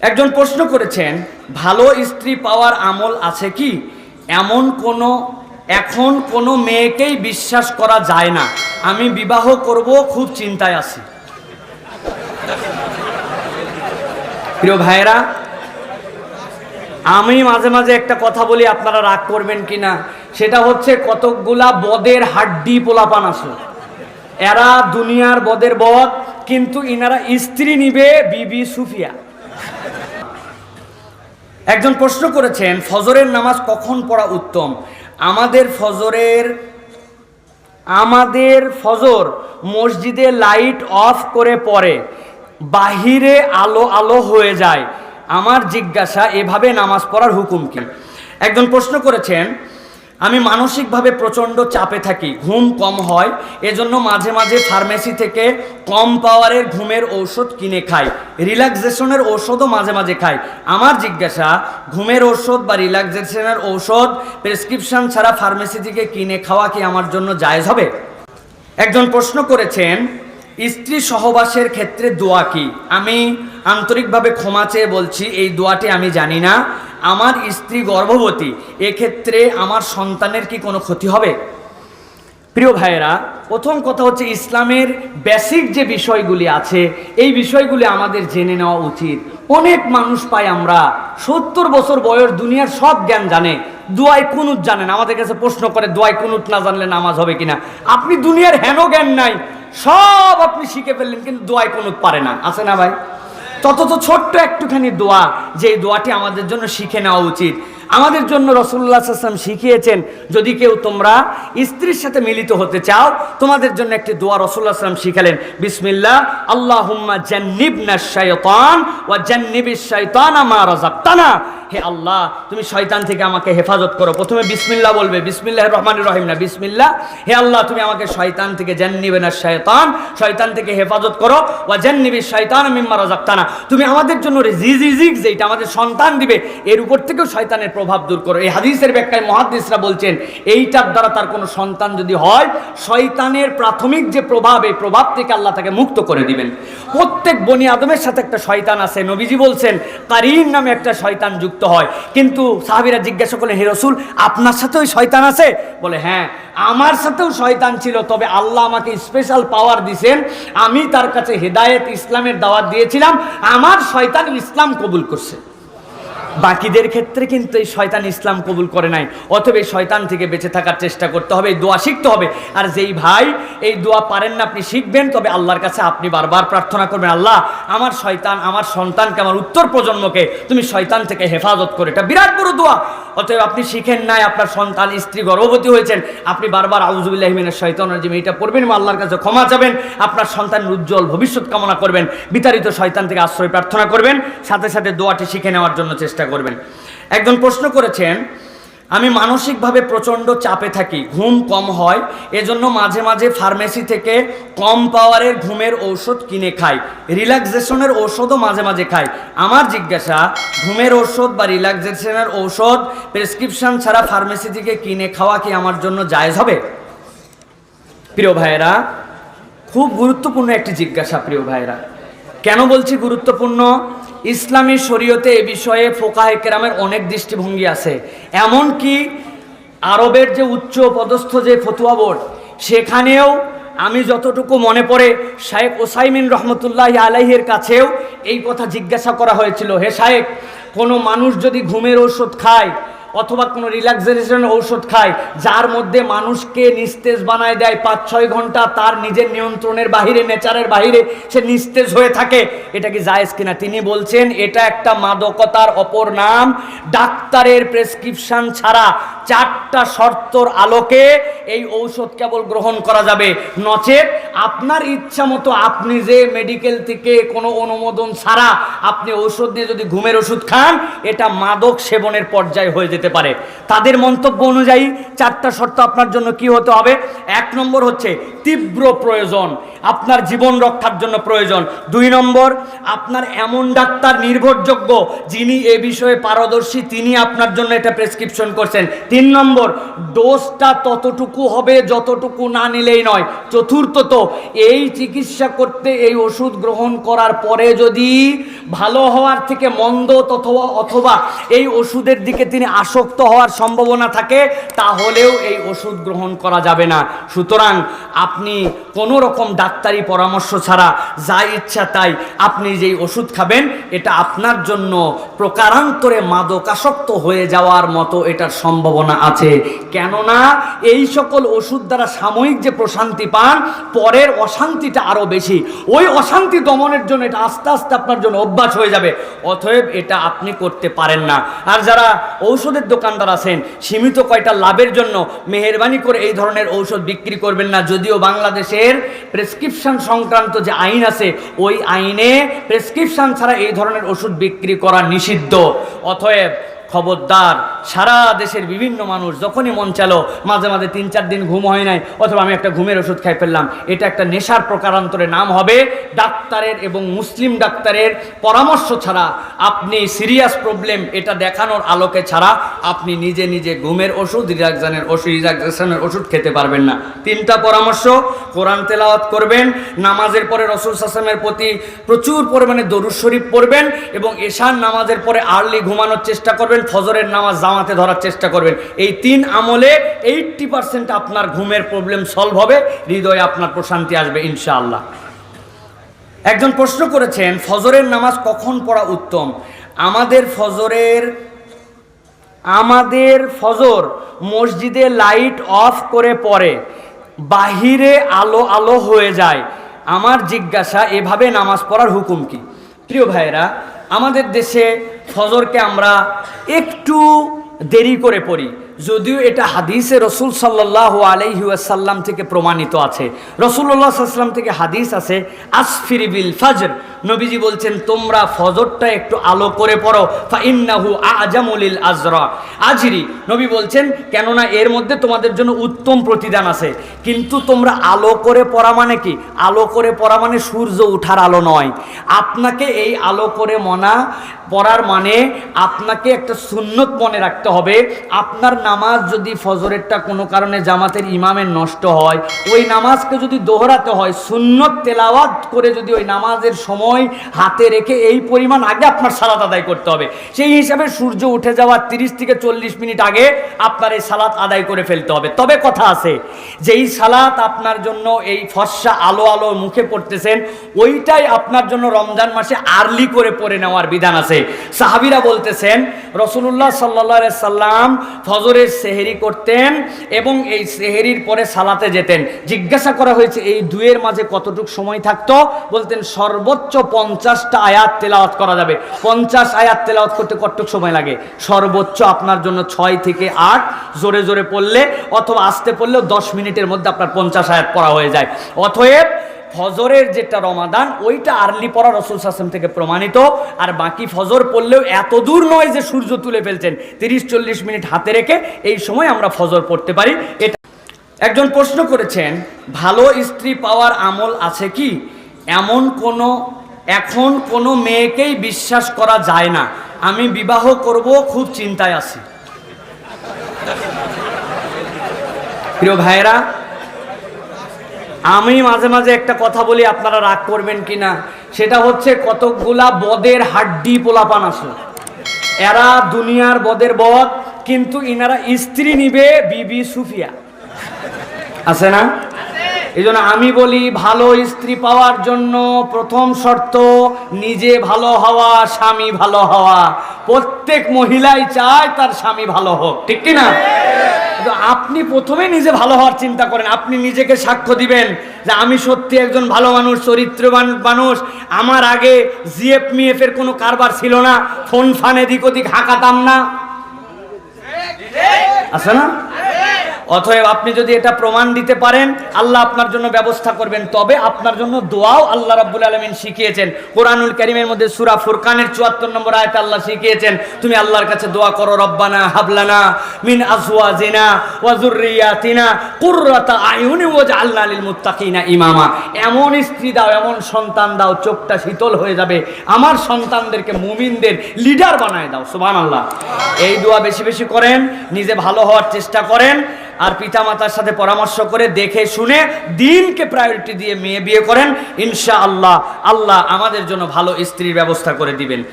একজন প্রশ্ন করেছেন, ভালো স্ত্রী পাওয়ার আমল আছে কি? এমন কোনো, এখন কোনো মেয়েকেই বিশ্বাস করা যায় না। আমি বিবাহ করব, খুব চিন্তায় আছি। প্রিয় ভাইরা আমি মাঝে মাঝে একটা কথা বলি, আপনারা রাগ করবেন কিনা সেটা হচ্ছে কতকগুলা বদের হাড্ডি পোলাপান আছে। এরা দুনিয়ার বদের বদ, কিন্তু ইনারা স্ত্রী নিবে বিবি সুফিয়া। একজন প্রশ্ন করেছেন, ফজরের নামাজ কখন পড়া উত্তম? আমাদের ফজরের, আমাদের ফজর মসজিদে লাইট অফ করে পড়ে, বাহিরে আলো আলো হয়ে যায়। আমার জিজ্ঞাসা, এভাবে নামাজ পড়ার হুকুম কি? একজন প্রশ্ন করেছেন আমি মানসিকভাবে প্রচণ্ড চাপে থাকি, ঘুম কম হয়, এজন্য মাঝে মাঝে ফার্মেসি থেকে কম পাওয়ারের ঘুমের ঔষধ কিনে খাই রিল্যাক্সেশনের ঔষধও মাঝে মাঝে খাই। আমার জিজ্ঞাসা, ঘুমের ঔষধ বা রিল্যাক্সেশনের ঔষধ প্রেসক্রিপশন ছাড়া ফার্মেসি থেকে কিনে খাওয়া কি আমার জন্য জায়জ হবে? একজন প্রশ্ন করেছেন, স্ত্রী সহবাসের ক্ষেত্রে দোয়া কি? আমি আন্তরিকভাবে ক্ষমা চেয়ে বলছি, এই দোয়াটি আমি জানি না। আমার স্ত্রী গর্ভবতী, এক্ষেত্রে আমার সন্তানের কি কোনো ক্ষতি হবে? প্রিয় ভাইয়েরা, প্রথম কথা হচ্ছে ইসলামের বেসিক যে বিষয়গুলি আছে, এই বিষয়গুলি আমাদের জেনে নেওয়া উচিত। অনেক মানুষ পাই আমরা, সত্তর বছর বয়স, দুনিয়ার সব জ্ঞান জানে, দোয়াই কুনুত জানেন, আমাদের কাছে প্রশ্ন করে, দোয়াই কুনুত না জানলে নামাজ হবে কিনা? আপনি দুনিয়ার হেন জ্ঞান নাই, সব আপনি শিখে ফেললেন, কিন্তু দোয়াই কুনুত পারে না। আছে না ভাই? তত তো ছোট্ট একটুখানি দোয়া যে দোয়াটি আমাদের জন্য শিখে নেওয়া উচিত। আমাদের জন্য রসুল্লাহ আসলাম শিখিয়েছেন, যদি কেউ তোমরা স্ত্রীর সাথে মিলিত হতে চাও, তোমাদের জন্য একটি দোয়া রসুল্লাহ আসলাম শিখালেন। বিসমিল্লাহ আল্লাহ শায়তান ওয়া জান্নিবিশ শায়তান আমা রাযাক্তানা। হে আল্লাহ, তুমি শয়তান থেকে আমাকে হেফাজত করো। প্রথমে বিসমিল্লাহ বলবে বিসমিল্লাহ রহমান রহিম না, বিসমিল্লাহ। হে আল্লাহ, তুমি আমাকে শয়তান থেকে জান্নিবে না শয়তান শয়তান থেকে হেফাজত করো। ওয়া জান্নিবি শয়তান মিম্মা রাযাক্তানা। তুমি আমাদের জন্য রিজিক যেটা আমাদের সন্তান দিবে, এর উপর থেকেও শয়তানের প্রভাব দূর করো। এই হাদিসের ব্যাখ্যায় মহাদিসরা বলছেন, এইটার দ্বারা তার কোনো সন্তান যদি হয়, শয়তানের প্রাথমিক যে প্রভাব, এই প্রভাব থেকে আল্লাহ তাকে মুক্ত করে দিবেন। প্রত্যেক বনি আদমের সাথে একটা শয়তান আছে। নবীজি বলছেন কারিন নামে একটা শয়তান যুক্ত হয়। কিন্তু সাহাবিরা জিজ্ঞাসা করলেন, হে রসুল, আপনার সাথেও শয়তান আছে? বলে হ্যাঁ আমার সাথেও শয়তান ছিল, তবে আল্লাহ আমাকে স্পেশাল পাওয়ার দিছেন। আমি তার কাছে হেদায়েত ইসলামের দাওয়াত দিয়েছিলাম। আমার শয়তান ইসলাম কবুল করছে। বাকিদের ক্ষেত্রে কিন্তু এই শয়তান ইসলাম কবুল করে নাই। অথবা এই শয়তান থেকে বেঁচে থাকার চেষ্টা করতে হবে, এই দোয়া শিখতে হবে। আর যেই ভাই এই দোয়া পারেন না, আপনি শিখবেন, তবে আল্লাহর কাছে আপনি বারবার প্রার্থনা করবেন, আল্লাহ, আমার শয়তান, আমার সন্তানকে, আমার উত্তর প্রজন্মকে তুমি শয়তান থেকে হেফাজত করে। এটা বিরাট বড় দোয়া। অতএব আপনি শিখেন নাই, আপনার সন্তান, স্ত্রী গর্ভবতী হয়েছেন, আপনি বারবার আউজুবিল্লাহমিনের শৈতান রাজিম এটা পড়বেন এবং আল্লাহর কাছে ক্ষমা চাবেন, আপনার সন্তানের উজ্জ্বল ভবিষ্যৎ কামনা করবেন, বিতাড়িত শয়তান থেকে আশ্রয় প্রার্থনা করবেন, সাথে সাথে দোয়াটি শিখে নেওয়ার জন্য চেষ্টা করবেন। একজন প্রশ্ন করেছেন আমি মানসিকভাবে প্রচণ্ড চাপে থাকি, ঘুম কম হয়, এজন্য মাঝে মাঝে ফার্মেসি থেকে কম পাওয়ারের ঘুমের ঔষধ কিনে খাই রিল্যাক্সেশনের ঔষধও মাঝে মাঝে খাই। আমার জিজ্ঞাসা, ঘুমের ঔষধ বা রিল্যাক্সেশনের ঔষধ প্রেসক্রিপশন ছাড়া ফার্মেসি থেকে কিনে খাওয়া কি আমার জন্য জায়েজ হবে? প্রিয় ভাইয়েরা, খুব গুরুত্বপূর্ণ একটি জিজ্ঞাসা প্রিয় ভাইয়েরা। কেন বলছি গুরুত্বপূর্ণ? ইসলামী শরীয়তে এ বিষয়ে ফোকাহে কেরামের অনেক দৃষ্টিভঙ্গি আছে। এমন কি আরবের যে উচ্চ পদস্থ যে ফতুয়া বোর্ড, সেখানেও আমি যতটুকু মনে পড়ে শায়েক ওসাইমিন রহমতুল্লাহ আলাইহের কাছেও এই কথা জিজ্ঞাসা করা হয়েছিল। হে শায়েক কোনো মানুষ যদি ঘুমের ওষুধ খায় অথবা কোনো রিল্যাক্সেশন ঔষধ খায়, যার মধ্যে মানুষকে নিস্তেজ বানায় দেয় পাঁচ, ছয় ঘণ্টা, তার নিজের নিয়ন্ত্রণের বাহিরে, নেচারের বাহিরে সে নিস্তেজ হয়ে থাকে। এটা কি জায়েজ কিনা? তিনি বলছেন, এটা একটা মাদকতার অপর নাম। ডাক্তারের প্রেসক্রিপশন ছাড়া চারটা শর্তর আলোকে এই ঔষধ কেবল গ্রহণ করা যাবে। নচেত আপনার ইচ্ছা মতো আপনি যে মেডিকেল থেকে কোনো অনুমোদন ছাড়া আপনি ঔষধ নিয়ে যদি ঘুমের ওষুধ খান, এটা মাদক সেবনের পর্যায়ে হয়ে যেতে পারে। তাদের মন্তব্য অনুযায়ী চারটা শর্ত আপনার জন্য কি হতে হবে? এক নম্বর হচ্ছে তীব্র প্রয়োজন। আপনার জীবন রক্ষার জন্য প্রয়োজন। দুই নম্বর, আপনার এমন ডাক্তার নির্ভরযোগ্য যিনি এ বিষয়ে পারদর্শী, তিনি আপনার জন্য এটা প্রেসক্রিপশন করছেন। তিন নম্বর, ডোজটা ততটুকু হবে যতটুকু না নিলেই নয়। চতুর্থত, এই চিকিৎসা করতে, এই ওষুধ গ্রহণ করার পরে যদি ভালো হওয়ার থেকে মন্দ অথবা অথবা এই ওষুধের দিকে তিনি আসক্ত হওয়ার সম্ভাবনা থাকে, তাহলেও এই ওষুধ গ্রহণ করা যাবে না। সুতরাং আপনি কোনো রকম ডাক্তারি পরামর্শ ছাড়া যা ইচ্ছা তাই আপনি যেই ওষুধ খাবেন, এটা আপনার জন্য প্রকারান্তরে মাদকাসক্ত হয়ে যাওয়ার মতো এটার সম্ভাবনা আছে। কেননা এই সকল ওষুধ দ্বারা সাময়িক যে প্রশান্তি পান, পরের অশান্তিটা আরও বেশি। ওই অশান্তি দমনের জন্য এটা আস্তে আস্তে আপনার জন্য অভ্যাস হয়ে যাবে। অতএব এটা আপনি করতে পারেন না। আর যারা ঔষধের দোকানদার আছেন, সীমিত কয়টা লাভের জন্য মেহরবানি করে এই ধরনের ঔষধ বিক্রি করবেন না। যদিও বাংলাদেশের প্রেসক্রিপশন সংক্রান্ত যে আইন আছে, ওই আইনে প্রেসক্রিপশন ছাড়া এই ধরনের ওষুধ বিক্রি করা নিষিদ্ধ। অতএব খবরদার। সারা দেশের বিভিন্ন মানুষ যখনই মন চালো, মাঝে মাঝে তিন চার দিন ঘুম হয় নাই, অথবা আমি একটা ঘুমের ওষুধ খাই ফেললাম, এটা একটা নেশার প্রকারান্তরে নাম হবে ডাক্তারের এবং মুসলিম ডাক্তারের পরামর্শ ছাড়া। আপনি সিরিয়াস প্রবলেম এটা দেখানোর আলোকে ছাড়া আপনি নিজে নিজে ঘুমের ওষুধ রিলাক্সানের ওষুধ রিলাক্সেশনের ওষুধ খেতে পারবেন না। তিনটা পরামর্শ, কোরআন তেলাওয়াত করবেন, নামাজের পরে রসুল সাসমের প্রতি প্রচুর পরিমাণে দরুদ শরীফ পড়বেন এবং এশান নামাজের পরে আর্লি ঘুমানোর চেষ্টা করবেন। ফজরের নামাজ জামাতে ধরার চেষ্টা করবেন। এই তিন আমলে এইটটি পার্সেন্ট আপনার ঘুমের প্রবলেম সলভ হবে, হৃদয়ে আপনার প্রশান্তি আসবে ইনশাআল্লাহ। একজন প্রশ্ন করেছেন, ফজরের নামাজ কখন পড়া উত্তম? আমাদের ফজরের, আমাদের ফজর মসজিদে লাইট অফ করে পড়ে, বাহিরে আলো আলো হয়ে যায়। আমার জিজ্ঞাসা, এভাবে নামাজ পড়ার হুকুম কি? প্রিয় ভাইরা আমাদের দেশে ফজরকে আমরা একটু দেরি করে পড়ি। যদিও এটা হাদিসে রসুল সাল্লাহ আলাইহাসাল্লাম থেকে প্রমাণিত আছে। রসুল্লাহ সাল্লাম থেকে হাদিস আছে আসফিরিবিল ফাজর। নবীজি বলছেন, তোমরা ফজরটা একটু আলো করে পড়ো, ফাইন্নাহু আজামুলিল আজরা। আজরি, নবী বলছেন, কেননা এর মধ্যে তোমাদের জন্য উত্তম প্রতিদান আছে। কিন্তু তোমরা আলো করে পড়া মানে কি? আলো করে পড়া মানে সূর্য উঠার আলো নয়। আপনাকে এই আলো করে মনা, পড়ার মানে আপনাকে একটা সুন্নত মনে রাখতে হবে। আপনার নামাজ যদি ফজরেরটা কোনো কারণে জামাতের ইমামের নষ্ট হয়, ওই নামাজকে যদি দোহরাতে হয়, সুন্নত তেলাওয়াত করে যদি ওই নামাজের সময় হাতে রেখে এই পরিমাণ আগে আপনার সালাত আদায় করতে হবে। সেই হিসাবে সূর্য উঠে যাওয়ার তিরিশ থেকে চল্লিশ মিনিট আগে আপনার এই সালাত আদায় করে ফেলতে হবে। তবে কথা আছে, যেই সালাত আপনার জন্য এই ফর্সা আলো আলো মুখে পড়তেছেন, ওইটাই আপনার জন্য রমজান মাসে আর্লি করে পড়ে নেওয়ার বিধান আছে। সাহাবিরা বলতেছেন রসুল্লাহ সাল্লা সাল্লাম ফজরের সেহেরি করতেন এবং এই সেহেরির পরে সালাতে যেতেন। জিজ্ঞাসা করা হয়েছে, এই দুয়ের মাঝে কতটুক সময় থাকতো? বলতেন, সর্বোচ্চ পঞ্চাশটা আয়াত তেলাওয়াত করা যাবে। পঞ্চাশ আয়াত তেলাওয়াত করতে কতটুক সময় লাগে? সর্বোচ্চ আপনার জন্য ছয় থেকে আট, জোরে জোরে পড়লে, অথবা আসতে পড়লেও দশ মিনিটের মধ্যে আপনার পঞ্চাশ আয়াত পড়া হয়ে যায়। অতএব ফজরের যেটা রমাদান, ওইটা আর্লি পড়া রসুল সাসম থেকে প্রমাণিত। আর বাকি ফজর পড়লেও এত দূর নয় যে সূর্য তুলে ফেলছেন। তিরিশ চল্লিশ মিনিট হাতে রেখে এই সময় আমরা ফজর পড়তে পারি। এটা একজন প্রশ্ন করেছেন, ভালো স্ত্রী পাওয়ার আমল আছে কি? এমন কোনো এখন কোনো মেয়েকেই বিশ্বাস করা যায় না। আমি বিবাহ করব, খুব চিন্তায় আছি। প্রিয় ভাইরা আমি মাঝে মাঝে একটা কথা বলি, আপনারা রাগ করবেন কিনা। সেটা হচ্ছে কতকগুলা বদের হাড্ডি পোলাপান আছে এরা দুনিয়ার বদের বদ, কিন্তু ইনারা স্ত্রী নিবে বিবি সুফিয়া। আছে না? এই আমি বলি, ভালো স্ত্রী পাওয়ার জন্য প্রথম শর্ত, নিজে ভালো হওয়া, স্বামী ভালো হওয়া। প্রত্যেক মহিলাই চায় তার স্বামী ভালো হোক, ঠিক কি না আপনি প্রথমে নিজে ভালো হওয়ার চিন্তা করেন। আপনি নিজেকে সাক্ষ্য দিবেন যে আমি সত্যি একজন ভালো মানুষ, চরিত্রবান মানুষ। আমার আগে জিএফ মিএফ এর কোনো কারবার ছিল না। ফোন ফানে দিক ওদিক হাঁকাতাম না। আছে না? অতএব আপনি যদি এটা প্রমাণ দিতে পারেন, আল্লাহ আপনার জন্য ব্যবস্থা করবেন। তবে আপনার জন্য দোয়াও আল্লাহ রাব্বুল আলমিন শিখিয়েছেন। কোরআনুল করিমের মধ্যে সুরা ফুরকানের চুয়াত্তর নম্বর আয়তে আল্লাহ শিখিয়েছেন, তুমি আল্লাহর কাছে দোয়া করো, রব্বানা হাবলানা মিন আজওয়াজিনা ওয়া যুররিয়াতিনা কুররাতা আয়ুনি ওয়াজআলনা লিল মুত্তাকিনা ইমামা। এমন স্ত্রী দাও, এমন সন্তান দাও, চোখটা শীতল হয়ে যাবে। আমার সন্তানদেরকে মুমিনদের লিডার বানায় দাও, সুবহানাল্লাহ। এই দোয়া বেশি বেশি করেন, নিজে ভালো হওয়ার চেষ্টা করেন। আর পিতা মাতার সাথে পরামর্শ করে দেখে শুনে দিনকে প্রায়োরিটি দিয়ে মেয়ে বিয়ে করেন ইনশা আল্লাহ আল্লাহ আমাদের জন্য ভালো স্ত্রীর ব্যবস্থা করে দিবেন।